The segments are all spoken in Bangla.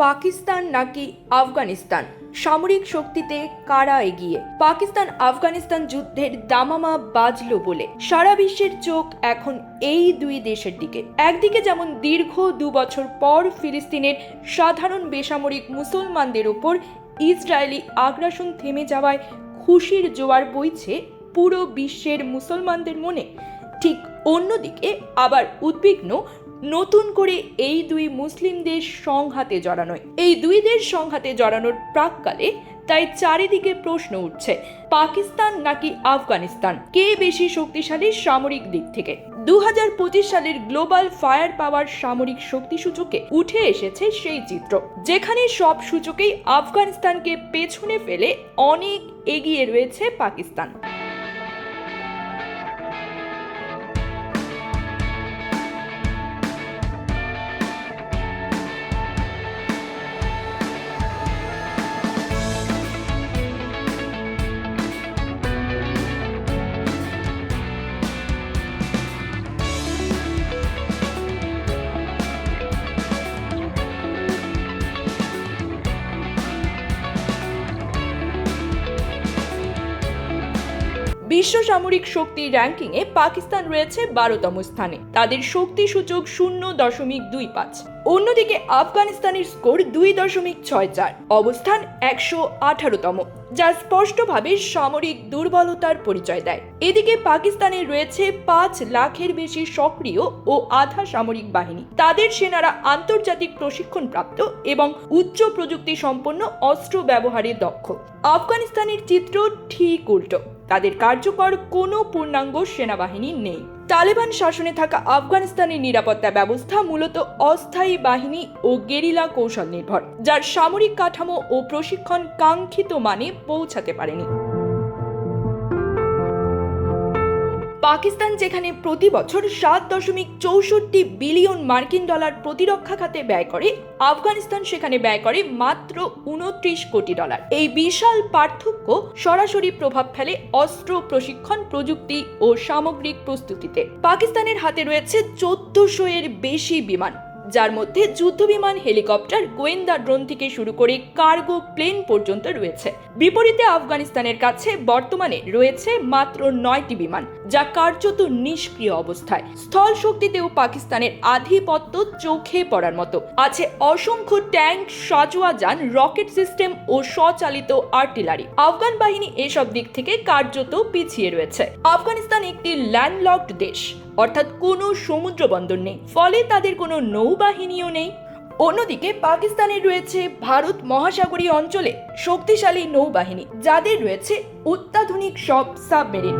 পাকিস্তান নাকি আফগানিস্তান? সামরিক শক্তিতে কারা এগিয়ে? পাকিস্তান আফগানিস্তান যুদ্ধের দামামা বাজলো বলে সারা বিশ্বের চোখ এখন এই দুই দেশের দিকে। একদিকে যেমন দীর্ঘ দু বছর পর ফিলিস্তিনের সাধারণ বেসামরিক মুসলমানদের ওপর ইসরায়েলি আগ্রাসন থেমে যাওয়ায় খুশির জোয়ার বইছে পুরো বিশ্বের মুসলমানদের মনে। ঠিক অন্যদিকে আবার উদ্বিগ্ন নতুন করে এই দুই মুসলিম দেশ সংঘাতে জড়ানোয় এই দুই দেশ সংঘাতে জড়ানোর প্রাককালে তাই চারিদিকে প্রশ্ন উঠছে, পাকিস্তান নাকি আফগানিস্তান? কে বেশি শক্তিশালী সামরিক দিক থেকে? দু হাজার পঁচিশ সালের গ্লোবাল ফায়ার পাওয়ার সামরিক শক্তি সূচকে উঠে এসেছে সেই চিত্র, যেখানে সব সূচকেই আফগানিস্তানকে পেছনে ফেলে অনেক এগিয়ে রয়েছে পাকিস্তান। বিশ্ব সামরিক শক্তি র্যাঙ্কিংয়ে পাকিস্তান রয়েছে বারোতম স্থানে। তাদের শক্তি সূচক শূন্য দশমিক দুই পাঁচ। অন্যদিকে আফগানিস্তানের স্কোর দুই দশমিক ছয় চার। অবস্থান একশো আঠারোতম, যা স্পষ্টভাবে সামরিক দুর্বলতার পরিচয় দেয়। এদিকে পাকিস্তানে রয়েছে পাঁচ লাখের বেশি সক্রিয় ও আধা সামরিক বাহিনী। তাদের সেনারা আন্তর্জাতিক প্রশিক্ষণপ্রাপ্ত এবং উচ্চ প্রযুক্তি সম্পন্ন অস্ত্র ব্যবহারে দক্ষ। আফগানিস্তানের চিত্র ঠিক উল্টো। তাদের কার্যকর কোনো পূর্ণাঙ্গ সেনাবাহিনী নেই। তালেবান শাসনে থাকা আফগানিস্তানের নিরাপত্তা ব্যবস্থা মূলত অস্থায়ী বাহিনী ও গেরিলা কৌশল নির্ভর, যার সামরিক কাঠামো ও প্রশিক্ষণ কাঙ্ক্ষিত মানে পৌঁছাতে পারেনি। পাকিস্তান যেখানে প্রতি বছর সাত দশমিক চৌষট্টি বিলিয়ন মার্কিন ডলার প্রতিরক্ষা খাতে ব্যয় করে, আফগানিস্তান সেখানে ব্যয় করে মাত্র উনত্রিশ কোটি ডলার। এই বিশাল পার্থক্য সরাসরি প্রভাব ফেলে অস্ত্র প্রশিক্ষণ প্রযুক্তি ও সামগ্রিক প্রস্তুতিতে। পাকিস্তানের হাতে রয়েছে চোদ্দশো এর বেশি বিমান। যার মধ্যে যুদ্ধবিমান হেলিকপ্টার গোয়েন্দা ড্রোন থেকে শুরু করে কার্গো প্লেন পর্যন্ত রয়েছে। বিপরীতে আফগানিস্তানের কাছে বর্তমানে রয়েছে মাত্র নয়টি বিমান, যা কার্যত নিষ্ক্রিয় অবস্থায়। স্থল শক্তিতেও পাকিস্তানের আধিপত্য চোখে পড়ার মতো। আছে অসংখ্য ট্যাঙ্ক সাজোয়া যান রকেট সিস্টেম ও স্বচালিত আর্টিলারি। আফগান বাহিনী এসব দিক থেকে কার্যত পিছিয়ে রয়েছে। আফগানিস্তান একটি ল্যান্ডলকড দেশ। অর্থাৎ কোনো সমুদ্র বন্দর নেই। ফলে তাদের কোনো নৌবাহিনীও নেই। অন্যদিকে পাকিস্তানের রয়েছে ভারত মহাসাগরীয় অঞ্চলে শক্তিশালী নৌবাহিনী, যাদের রয়েছে অত্যাধুনিক সব সাবমেরিন।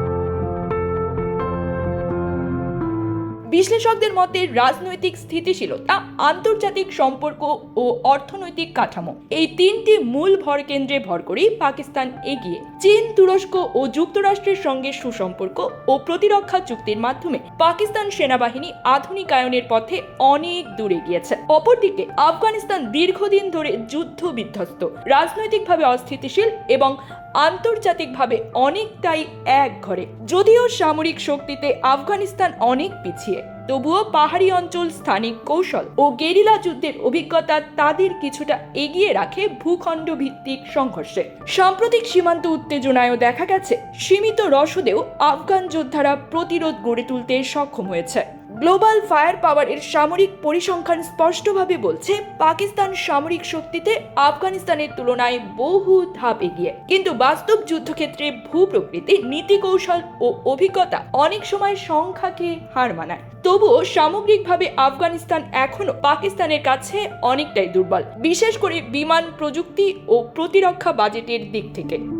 বিশ্লেষকদের মতে রাজনৈতিক স্থিতিশীলতা, আন্তর্জাতিক সম্পর্ক ও অর্থনৈতিক কাঠামো এই তিনটি মূল ভরকেন্দ্রে ভর করেই পাকিস্তান এগিয়ে। চীন, তুরস্ক ও যুক্তরাষ্ট্রের সঙ্গে সুসম্পর্ক ও প্রতিরক্ষা চুক্তির মাধ্যমে পাকিস্তান সেনাবাহিনী আধুনিকায়নের পথে অনেক দূরে গিয়েছে অপরদিকে, আফগানিস্তান দীর্ঘদিন ধরে যুদ্ধ বিধ্বস্ত, রাজনৈতিকভাবে অস্থিতিশীল এবং আন্তর্জাতিকভাবে অনেকটাই এক ঘরে। যদিও সামরিক শক্তিতে আফগানিস্তান অনেক পিছিয়ে। তবুও পাহাড়ি অঞ্চল স্থানিক কৌশল ও গেরিলা যুদ্ধের অভিজ্ঞতা তাদের কিছুটা এগিয়ে রাখে ভূখণ্ড ভিত্তিক সংঘর্ষে। সাম্প্রতিক সীমান্ত উত্তেজনায়ও দেখা গেছে, সীমিত রসদেও আফগান যোদ্ধারা প্রতিরোধ গড়ে তুলতে সক্ষম হয়েছে। গ্লোবাল ফায়ার পাওয়ারের সামরিক পরিসংখ্যান স্পষ্টভাবে বলছে, পাকিস্তান সামরিক শক্তিতে আফগানিস্তানের তুলনায় বহু ধাপ এগিয়ে। কিন্তু বাস্তব যুদ্ধক্ষেত্রে ভূপ্রকৃতি নীতি কৌশল ও অভিজ্ঞতা অনেক সময় সংখ্যাকে হার মানায়। তবুও সামগ্রিকভাবে আফগানিস্তান এখনও পাকিস্তানের কাছে অনেকটাই দুর্বল, বিশেষ করে বিমান প্রযুক্তি ও প্রতিরক্ষা বাজেটের দিক থেকে।